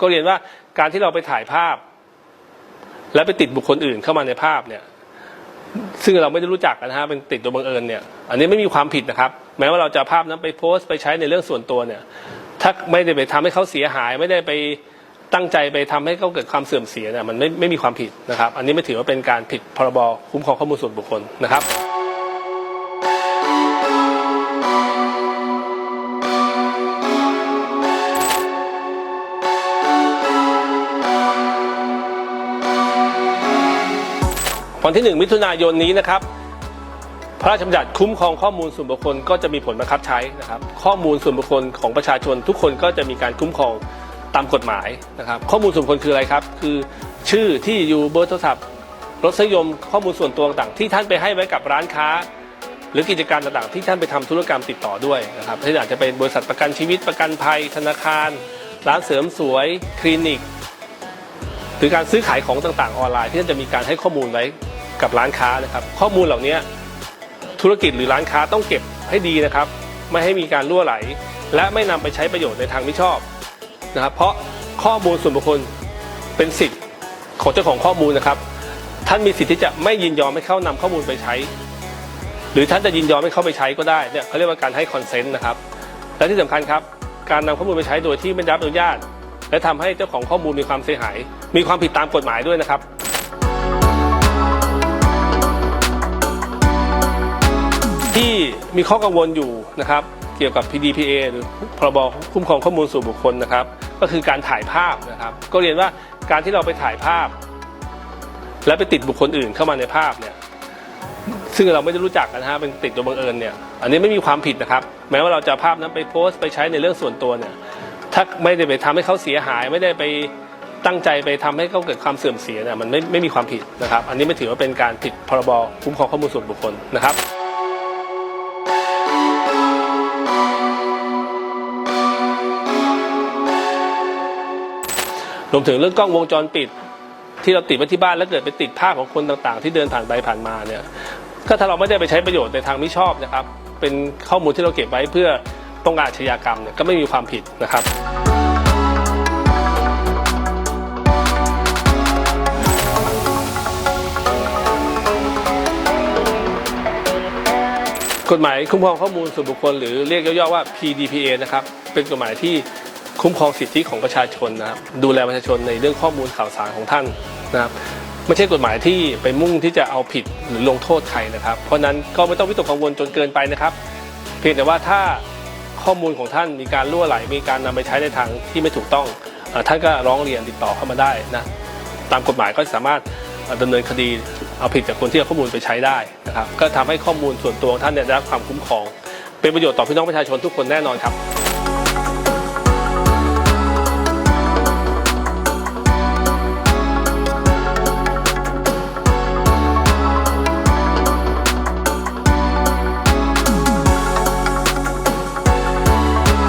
ก็เรียนว่าการที่เราไปถ่ายภาพ แล้วไปติดบุคคลอื่นเข้ามาในภาพเนี่ย ซึ่งเราไม่ได้รู้จักกันะฮะเป็นติดโดยบังเอิญเนี่ย อันนี้ไม่มีความผิดนะครับ แม้ว่าเราจะภาพนั้นไปโพสต์ไปใช้ในเรื่องส่วนตัวเนี่ย ถ้าไม่ได้ไปทำให้เขาเสียหาย ไม่ได้ไปตั้งใจไปทำให้เขาเกิดความเสื่อมเสียเนี่ยมันไม่ไม่มีความผิดนะครับ อันนี้ไม่ถือว่าเป็นการผิดพรบคุ้มครองข้อมูลส่วนบุคคลนะครับ วันที่ 1 มิถุนายนนี้นะครับ พระราชบัญญัติคุ้มครองข้อมูลส่วนบุคคลก็จะมีผลบังคับใช้นะครับ ข้อมูลส่วนบุคคลของประชาชนทุกคนก็จะมีการคุ้มครองตามกฎหมายนะครับ ข้อมูลส่วนบุคคลคืออะไรครับ คือชื่อที่อยู่เบอร์โทรศัพท์รสนิยมข้อมูลส่วนตัวต่างๆที่ท่านไปให้ไว้กับร้านค้า หรือกิจการต่างๆ ที่ท่านไปทำธุรกรรมติดต่อด้วยนะครับที่อาจจะเป็นบริษัทประกันชีวิตประกันภัย ธนาคาร ร้านเสริมสวย คลินิก หรือการซื้อขายของต่างๆออนไลน์ที่ท่านจะมีการให้ข้อมูลไว้ กับร้านค้านะครับ ข้อมูลเหล่านี้ธุรกิจหรือร้านค้าต้องเก็บให้ดีนะครับ ไม่ให้มีการล่วไหล และไม่นำไปใช้ประโยชน์ในทางไม่ชอบนะครับ เพราะข้อมูลส่วนบุคคลเป็นสิทธิ์ของเจ้าของข้อมูลนะครับ ท่านมีสิทธิ์ที่จะไม่ยินยอมให้เข้านำข้อมูลไปใช้ หรือท่านจะยินยอมให้เข้าไปใช้ก็ได้เนี่ยเขาเรียกว่าการให้คอนเซนต์นะครับ และที่สำคัญครับการนำข้อมูลไปใช้โดยที่ไม่ได้รับอนุญาต และทำให้เจ้าของข้อมูลมีความเสียหาย มีความผิดตามกฎหมายด้วยนะครับ ที่มีข้อกังวลอยู่นะครับเกี่ยวกับ PDPA หรือพรบคุ้มครองข้อมูลส่วนบุคคลนะครับ ก็คือการถ่ายภาพนะครับ ก็เรียนว่าการที่เราไปถ่ายภาพ และไปติดบุคคลอื่นเข้ามาในภาพเนี่ยซึ่งเราไม่ได้รู้จักกันะฮะเป็นติดโดยบังเอิญเนี่ยอันนี้ไม่มีความผิดนะครับ แม้ว่าเราจะภาพนั้นไปโพสต์ไปใช้ในเรื่องส่วนตัวเนี่ยถ้าไม่ได้ไปทำให้เขาเสียหาย ไม่ได้ไปตั้งใจไปทำให้เขาเกิดความเสื่อมเสียเนี่ยมันไม่ไม่มีความผิดนะครับ อันนี้ไม่ถือว่าเป็นการผิดพรบคุ้มครองข้อมูลส่วนบุคคลนะครับ วมถึงเรื่องกล้องวงจรปิด ที่เราติดไว้ที่บ้านแล้วเกิดไปติดภาพของคนต่างๆ ที่เดินผ่านไปผ่านมาเนี่ยก็ถ้าเราไม่ได้ไปใช้ประโยชน์ในทางไม่ชอบนะครับ เป็นข้อมูลที่เราเก็บไว้เพื่อป้องกันอาชญากรรมเนี่ยก็ไม่มีความผิดนะครับกฎหมายคุ้มครองข้อมูลส่วนบุคคลหรือเรียกย่อๆว่า PDPA นะครับ เป็นกฎหมายที่ คุ้มครองสิทธิของประชาชนนะครับดูแลประชาชนในเรื่องข้อมูลข่าวสารของท่านนะครับไม่ใช่กฎหมายที่ไปมุ่งที่จะเอาผิดหรือลงโทษใครนะครับ เพราะนั้นก็ไม่ต้องวิตกกังวลจนเกินไปนะครับ เพียงแต่ว่าถ้าข้อมูลของท่านมีการล่วไหล มีการนำไปใช้ในทางที่ไม่ถูกต้องท่านก็ร้องเรียนติดต่อเข้ามาได้นะตามกฎหมายก็สามารถเอ่อดำเนินคดีเอาผิดจากคนที่เอาข้อมูลไปใช้ได้นะครับก็ทำให้ข้อมูลส่วนตัวของท่านเนี่ยได้รับความคุ้มครอง เป็นประโยชน์ต่อพี่น้องประชาชนทุกคนแน่นอนครับ